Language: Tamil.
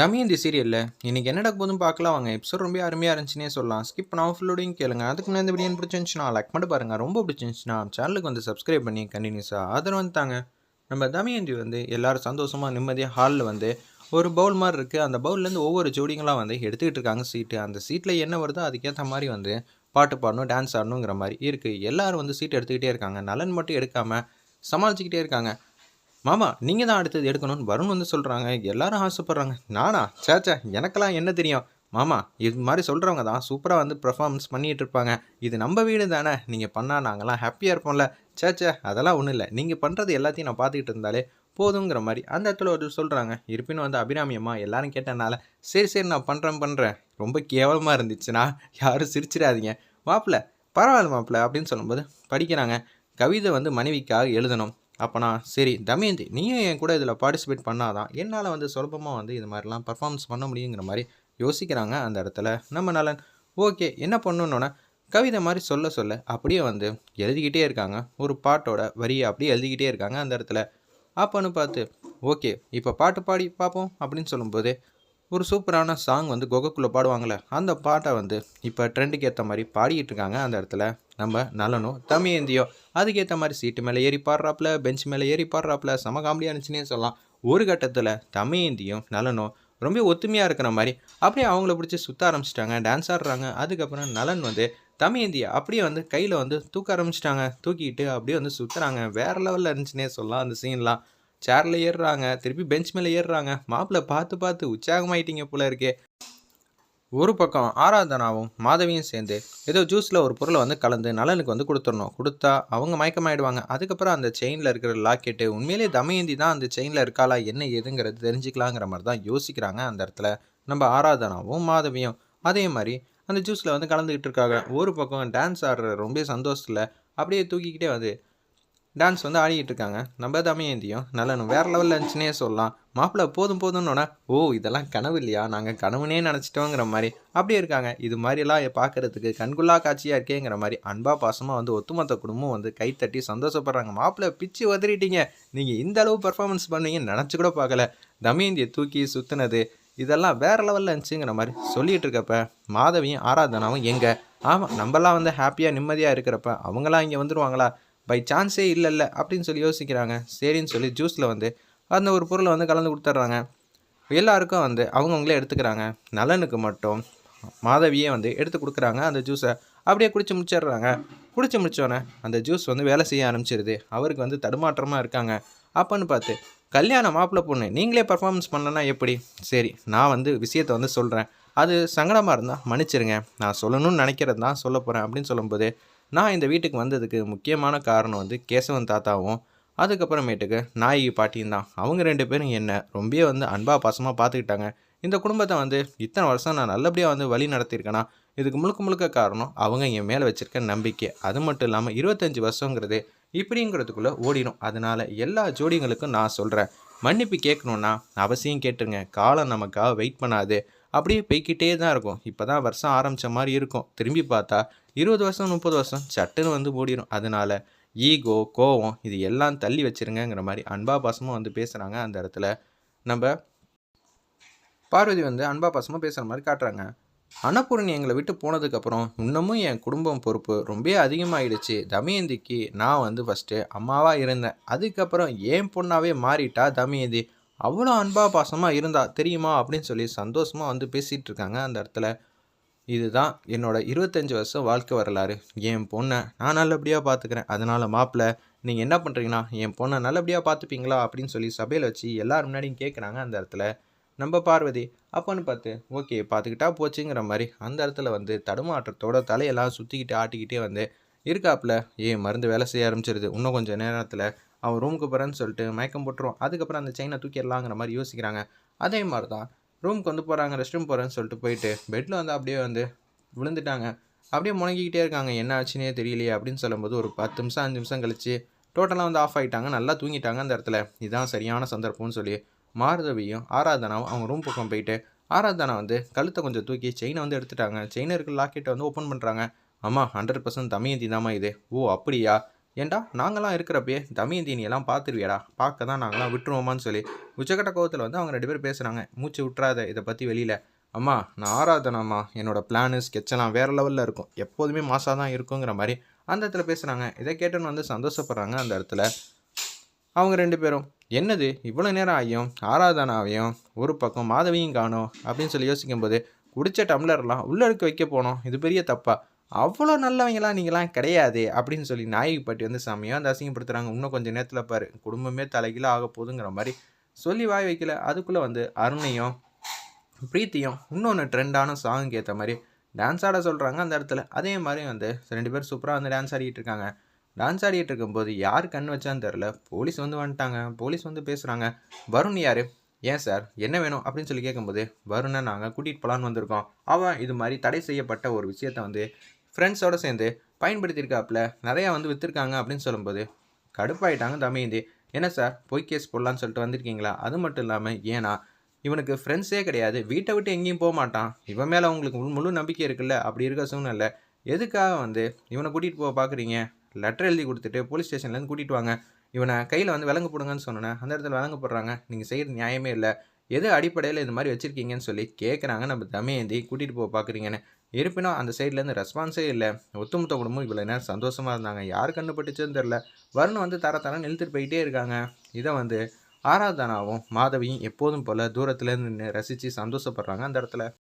தமியந்தி சீரியலில் இன்றைக்கி என்ன நடக்க போதும் பார்க்கலாம் வாங்க எபிசோட் ரொம்ப அருமையாக இருந்துச்சுன்னே சொல்லலாம். ஸ்கிப் பண்ணாமல் ஃபுல்லோடையும் கேளுங்க. அதுக்கு முன்னாடி இந்த வீடியோ பிடிச்சிருந்துச்சுன்னா லைக் மட்டும் பாருங்கள் ரொம்ப பிடிச்சிருந்துச்சுன்னா சேனலுக்கு வந்து சப்ஸ்கிரைப் பண்ணி கண்டினியூஸாக ஆதரவு வந்துட்டாங்க நம்ம தமியந்தி வந்து எல்லாரும் சந்தோஷமாக நிம்மதியாக ஹாலில் வந்து ஒரு பவுல் மாதிரி இருக்குது அந்த பவுல்லேருந்து ஒவ்வொரு ஜோடிங்களாம் வந்து எடுத்துக்கிட்டு இருக்காங்க சீட்டு அந்த சீட்டில் என்ன வருதோ அதுக்கேற்ற மாதிரி வந்து பாட்டு பாடணும் டான்ஸ் ஆடணுங்கிற மாதிரி இருக்குது எல்லாரும் வந்து சீட் எடுத்துக்கிட்டே இருக்காங்க. நலன் மட்டும் எடுக்காமல் சமாளிச்சுக்கிட்டே இருக்காங்க. மாமா நீங்கள் தான் அடுத்தது எடுக்கணும்னு வருண் வந்து சொல்கிறாங்க எல்லாரும் ஆசைப்பட்றாங்க. நானா? சேச்சா எனக்கெல்லாம் என்ன தெரியும்? மாமா இது மாதிரி சொல்கிறவங்க தான் சூப்பராக வந்து பெர்ஃபார்மன்ஸ் பண்ணிகிட்டு இருப்பாங்க. இது நம்ம வீடு தானே. நீங்கள் பண்ணால் நாங்களாம் ஹாப்பியாக இருப்போம்ல. சேச்சே அதெல்லாம் ஒன்றும் இல்லை. நீங்கள் பண்ணுறது எல்லாத்தையும் நான் பார்த்துக்கிட்டு இருந்தாலே போதுங்கிற மாதிரி அந்த இடத்துல ஒரு சொல்கிறாங்க இருப்பினும் வந்து அபிராமி அம்மா எல்லாரும் கேட்டனால சரி சரி நான் பண்ணுறேன் பண்ணுறேன் ரொம்ப கேவலமாக இருந்துச்சுன்னா யாரும் சிரிச்சிடாதீங்க. மாப்பிள்ள பரவாயில்ல மாப்பிள்ள அப்படின்னு சொல்லும்போது படிக்கிறாங்க. கவிதை வந்து மனைவிக்காக எழுதணும். அப்போனா சரி தமயந்தி நீயும் என் கூட இதில் பார்ட்டிசிபேட் பண்ணாதான் என்னால் வந்து சுலபமாக வந்து இது மாதிரிலாம் பர்ஃபார்மன்ஸ் பண்ண முடியுங்கிற மாதிரி யோசிக்கிறாங்க அந்த இடத்துல நம்ம நலன். ஓகே என்ன பண்ணணுன்னா கவிதை மாதிரி சொல்ல சொல்ல அப்படியே வந்து எழுதிக்கிட்டே இருக்காங்க. ஒரு பாட்டோட வரியை அப்படியே எழுதிக்கிட்டே இருக்காங்க அந்த இடத்துல. அப்போன்னு பார்த்து ஓகே இப்போ பாட்டு பாடி பார்ப்போம். அப்படின்னு சொல்லும்போது ஒரு சூப்பரான சாங் வந்து கொகக்குள்ளே பாடுவாங்கள்ல அந்த பாட்டை வந்து இப்போ ட்ரெண்டுக்கு ஏற்ற மாதிரி பாடிக்கிட்டு இருக்காங்க. அந்த இடத்துல நம்ம நலனும் தமிழேந்தியோ அதுக்கேற்ற மாதிரி சீட்டு மேலே ஏறி பாடுறாப்புல பெஞ்ச் மேலே ஏறி பாடுறாப்புல சம காமெடியாக இருந்துச்சுன்னே சொல்லலாம். ஒரு கட்டத்தில் தமிழேந்தியும் நலனும் ரொம்ப ஒத்துமையாக இருக்கிற மாதிரி அப்படியே அவங்கள பிடிச்சி சுற்ற ஆரம்பிச்சிட்டாங்க டான்ஸ் ஆடுறாங்க. அதுக்கப்புறம் நலன் வந்து தமிழேந்தியா அப்படியே வந்து கையில் வந்து தூக்க ஆரம்பிச்சிட்டாங்க. தூக்கிட்டு அப்படியே வந்து சுற்றுறாங்க வேறு லெவலில் இருந்துச்சுன்னே சொல்லலாம் அந்த சீன்லாம் சேரில் ஏறுறாங்க. திருப்பி பெஞ்ச் மேலே ஏறுறாங்க. மாப்பிள்ளை பார்த்து பார்த்து உற்சாகமாயிட்டீங்க போல இருக்கே. ஒரு பக்கம் ஆராதனாவும் மாதவியும் சேர்ந்து ஏதோ ஜூஸில் ஒரு பொருளை வந்து கலந்து நலனுக்கு வந்து கொடுத்துடணும். கொடுத்தா அவங்க மயக்கமாயிடுவாங்க. அதுக்கப்புறம் அந்த செயினில் இருக்கிற லாக்கெட்டு உண்மையிலே தமயந்தி தான் அந்த செயினில் இருக்காளா என்ன ஏதுங்கிறது தெரிஞ்சுக்கலாங்கிற மாதிரி தான் யோசிக்கிறாங்க அந்த இடத்துல. நம்ம ஆராதனாவும் மாதவியும் அதே மாதிரி அந்த ஜூஸில் வந்து கலந்துக்கிட்டு இருக்காங்க. ஒரு பக்கம் டான்ஸ் ஆடுற ரொம்ப சந்தோஷத்தில் அப்படியே தூக்கிக்கிட்டே வந்து டான்ஸ் வந்து ஆடிக்கிட்டு இருக்காங்க. நம்ம தமயந்தியும் நல்லனும் வேறு லெவலில் இருந்துச்சுன்னே சொல்லலாம். மாப்பிள்ளை போதும் போதும்னோட ஓ இதெல்லாம் கனவு இல்லையா? நாங்கள் கனவுனே நினச்சிட்டோங்கிற மாதிரி. அப்படியே இருக்காங்க. இது மாதிரிலாம் பார்க்குறதுக்கு கண்குள்ளா காட்சியாக இருக்கேங்கிற மாதிரி அன்பா பாசமாக வந்து ஒத்துமொத்த குடும்பம் வந்து கைத்தட்டி சந்தோஷப்படுறாங்க. மாப்பிள்ளை பிச்சு உதறிட்டீங்க. நீங்கள் இந்த அளவு பர்ஃபார்மன்ஸ் பண்ணுவீங்கன்னு நினச்சி கூட பார்க்கல. தமயந்தியை தூக்கி சுற்றுனது இதெல்லாம் வேறு லெவலில் இருந்துச்சுங்கிற மாதிரி சொல்லிகிட்டு இருக்கப்ப மாதவியும் ஆராதனாவும் எங்கே? ஆமாம் நம்மலாம் வந்து ஹாப்பியாக நிம்மதியாக இருக்கிறப்ப அவங்களாம் இங்கே வந்துடுவாங்களா பை சான்ஸே இல்லைல்ல அப்படின்னு சொல்லி யோசிக்கிறாங்க. சரின்னு சொல்லி ஜூஸில் வந்து அந்த ஒரு பொருளை வந்து கலந்து கொடுத்துட்றாங்க. எல்லாருக்கும் வந்து அவங்கவுங்களே எடுத்துக்கிறாங்க. நலனுக்கு மட்டும் மாதவியே வந்து எடுத்து கொடுக்குறாங்க அந்த ஜூஸை அப்படியே குடிச்சு முடிச்சிடுறாங்க. குடிச்சு முடிச்சோடனே அந்த ஜூஸ் வந்து வேலை செய்ய ஆரம்பிச்சிருது. அவருக்கு வந்து தடுமாற்றமாக இருக்காங்க. அப்போன்னு பார்த்து கல்யாணம் மாப்பிள்ளை பொண்ணு நீங்களே பர்ஃபார்மன்ஸ் பண்ணலன்னா எப்படி? சரி நான் வந்து விஷயத்தை வந்து சொல்கிறேன் அது சங்கடமாக இருந்தால் மன்னிச்சிருங்க. நான் சொல்லணும்னு நினைக்கிறது தான் சொல்ல போகிறேன் அப்படின்னு சொல்லும்போது நான் இந்த வீட்டுக்கு வந்ததுக்கு முக்கியமான காரணம் வந்து கேசவன் தாத்தாவும் அதுக்கப்புறமேட்டுக்கு நாயகி பாட்டியும் தான். அவங்க ரெண்டு பேரும் என்னை ரொம்பவே வந்து அன்பா பாசமாக பார்த்துக்கிட்டாங்க இந்த குடும்பத்தை வந்து இத்தனை வருஷம் நான் நல்லபடியாக வந்து வழி நடத்தியிருக்கேன்னா இதுக்கு முழுக்க முழுக்க காரணம் அவங்க என் மேலே வச்சுருக்க நம்பிக்கை. அது மட்டும் இல்லாமல் இருபத்தஞ்சி வருஷங்கிறது இப்படிங்கிறதுக்குள்ளே ஓடிடும். அதனால் எல்லா ஜோடிங்களுக்கும் நான் சொல்கிறேன் மன்னிப்பு கேட்கணுன்னா அவசியம் கேட்டுருங்க. காலம் நமக்காக வெயிட் பண்ணாது. அப்படியே போய்கிட்டே தான் இருக்கும். இப்போ தான் வருஷம் ஆரம்பித்த மாதிரி இருக்கும். திரும்பி பார்த்தா இருபது வருஷம் முப்பது வருஷம் சட்டுன்னு வந்து ஓடிடும் அதனால் ஈகோ கோவம் இது எல்லாம் தள்ளி வச்சுருங்கிற மாதிரி அன்பா பாசமாக வந்து பேசுகிறாங்க அந்த இடத்துல நம்ம பார்வதி வந்து அன்பா பாசமாக பேசுகிற மாதிரி காட்டுறாங்க. அன்னபூரணி எங்களை விட்டு போனதுக்கப்புறம் இன்னமும் என் குடும்பம் பொறுப்பு ரொம்ப அதிகமாகிடுச்சு தமயந்திக்கு நான் வந்து ஃபஸ்ட்டு அம்மாவாக இருந்தேன். அதுக்கப்புறம் ஏன் பொண்ணாகவே மாறிட்டா தமயந்தி. அவ்வளோ அன்பா பாசமாக இருந்தா தெரியுமா அப்படின்னு சொல்லி சந்தோஷமாக வந்து பேசிகிட்டு இருக்காங்க அந்த இடத்துல. இதுதான் என்னோடய இருபத்தஞ்சி வருஷம் வாழ்க்கை வரலாறு. என் பொண்ணை நான் நல்லபடியாக பார்த்துக்கிறேன் அதனால் மாப்பிள்ள நீங்கள் என்ன பண்ணுறீங்கன்னா என் பொண்ணை நல்லபடியாக பார்த்துப்பீங்களா அப்படின்னு சொல்லி சபையில் வச்சு எல்லோரும் முன்னாடியும் கேட்குறாங்க அந்த இடத்துல. நம்ம பார்வதி அப்போன்னு பார்த்து ஓகே பார்த்துக்கிட்டா போச்சுங்கிற மாதிரி. அந்த இடத்துல வந்து தடுமாற்றத்தோட தலையெல்லாம் சுற்றிக்கிட்டு ஆட்டிக்கிட்டே வந்து இருக்காப்புல ஏன் மருந்து வேலை செய்ய ஆரம்பிச்சிருது? இன்னும் கொஞ்சம் நேரத்தில் அவன் ரூமுக்கு போகிறேன்னு சொல்லிட்டு மயக்கம் போட்டுருவான். அதுக்கப்புறம் அந்த செயினை தூக்கிடலாங்கிற மாதிரி யோசிக்கிறாங்க. அதே மாதிரி தான் ரூமுக்கு வந்து போகிறாங்க ரெஸ்ட் ரூம் போகிறேன்னு சொல்லிட்டு போயிட்டு பெட்டில் வந்து அப்படியே வந்து விழுந்துட்டாங்க. அப்படியே முணங்கிக்கிட்டே இருக்காங்க. என்ன ஆச்சுன்னே தெரியலையே அப்படின்னு சொல்லும்போது ஒரு பத்து நிமிஷம் அஞ்சு நிமிஷம் கழிச்சு டோட்டலாக வந்து ஆஃப் ஆகிட்டாங்க நல்லா தூங்கிட்டாங்க அந்த இடத்துல. இதுதான் சரியான சந்தர்ப்பம்னு சொல்லி மாருதவியும் ஆராதனாவும் அவங்க ரூம் பக்கம் போயிட்டு ஆராதனா வந்து கழுத்தை கொஞ்சம் தூக்கி செயினை வந்து எடுத்துட்டாங்க. செயினை இருக்கிற லாக்கெட்டை வந்து ஓப்பன் பண்ணுறாங்க ஆமாம் ஹண்ட்ரட் பர்சன்ட் தமையந்தி தாமா இது. ஓ அப்படியா? ஏன்டா நாங்களாம் இருக்கிறப்பயே தமயந்தி பார்த்துருவியடா. பார்க்க தான் நாங்களாம் விட்டுருவோமான்னு சொல்லி உச்சக்கட்ட கோவத்தில் வந்து அவங்க ரெண்டு பேரும் பேசுகிறாங்க மூச்சு விட்றாத இதை பற்றி வெளியில். அம்மா நான் ஆராதனாம்மா. என்னோடய பிளானு ஸ்கெட்செல்லாம் வேறு லெவலில் இருக்கும். எப்போதுமே மாசாக தான் இருக்குங்கிற மாதிரி அந்த இடத்துல பேசுகிறாங்க இதை கேட்டுன்னு வந்து சந்தோஷப்படுறாங்க அந்த இடத்துல அவங்க ரெண்டு பேரும். என்னது? இவ்வளோ நேரம் ஆகியும். ஆராதனாவையும் ஒரு பக்கம் மாதவியும் காணும் அப்படின்னு சொல்லி யோசிக்கும்போது குடித்த டம்ளர்லாம் உள்ளடுக்க வைக்க போனோம். இது பெரிய தப்பா? அவ்வளோ நல்லவங்களாம் நீங்களாம் கிடையாது அப்படின்னு சொல்லி நாயகி பாட்டி வந்து செம்மையாக அந்த அசிங்கப்படுத்துகிறாங்க இன்னும் கொஞ்சம் நேரத்தில் பாரு குடும்பமே தலைகீழ ஆக போகுதுங்கிற மாதிரி சொல்லி வாய் வைக்கல. அதுக்குள்ளே வந்து அருணையும் பிரீத்தியும் இன்னொன்று ட்ரெண்டான சாங்குக்கு ஏற்ற மாதிரி டான்ஸ் ஆட சொல்கிறாங்க அந்த இடத்துல. அதே மாதிரி வந்து ரெண்டு பேரும் சூப்பராக வந்து டான்ஸ் ஆடிக்கிட்டு இருக்காங்க. டான்ஸ் ஆடிட்டு இருக்கும்போது யார் கண் வச்சான்னு தெரில போலீஸ் வந்து வந்துட்டாங்க. போலீஸ் வந்து பேசுகிறாங்க வருண் யார்? ஏன் சார்? என்ன வேணும்? அப்படின்னு சொல்லி கேட்கும்போது வருணை நாங்கள் கூட்டிகிட்டு போகலான்னு வந்திருக்கோம். அவன் இது மாதிரி தடை செய்யப்பட்ட ஒரு விஷயத்த வந்து ஃப்ரெண்ட்ஸோடு சேர்ந்து பயன்படுத்தியிருக்காப்புல நிறையா வந்து விற்றுருக்காங்க அப்படின்னு சொல்லும்போது கடுப்பாயிட்டாங்க தமயந்தி என்ன சார் பொய் கேஸ் போடலான்னு சொல்லிட்டு வந்திருக்கீங்களா? அது மட்டும் இல்லாமல் ஏன்னா இவனுக்கு ஃப்ரெண்ட்ஸே கிடையாது. வீட்டை விட்டு எங்கேயும் போக மாட்டான். இவன் மேலே உங்களுக்கு முழு- முழு நம்பிக்கை இருக்குல்ல? அப்படி இருக்க சூழ்நிலை. எதுக்காக வந்து இவனை கூட்டிகிட்டு போக பார்க்குறீங்க லெட்டர் எழுதி கொடுத்துட்டு போலீஸ் ஸ்டேஷன்லேருந்து கூட்டிகிட்டு வாங்க. இவனை கையில் வந்து விலங்கு போடுங்கன்னு சொன்னேன் அந்த இடத்துல விலங்கு போடுறாங்க. நீங்கள் செய்கிறது நியாயமே இல்லை. எது அடிப்படையில் இது மாதிரி வச்சுருக்கீங்கன்னு சொல்லி கேட்குறாங்க நம்ம தமையந்தி கூட்டிகிட்டு போக பார்க்குறீங்கன்னு இருப்பினும் அந்த சைட்லேருந்து ரெஸ்பான்ஸே இல்லை. ஒத்துமொத்த குடும்பம் இவ்வளோ நேரம் சந்தோஷமாக இருந்தாங்க. யார் கண்டுபிடிச்சதுன்னு தெரில வருண் வந்து தர தரன்னு இழுத்துட்டு போயிட்டே இருக்காங்க. இதை வந்து ஆராதனாவும் மாதவியும் எப்போதும் போல் தூரத்துலேருந்து நின்று ரசித்து சந்தோஷப்படுறாங்க அந்த இடத்துல.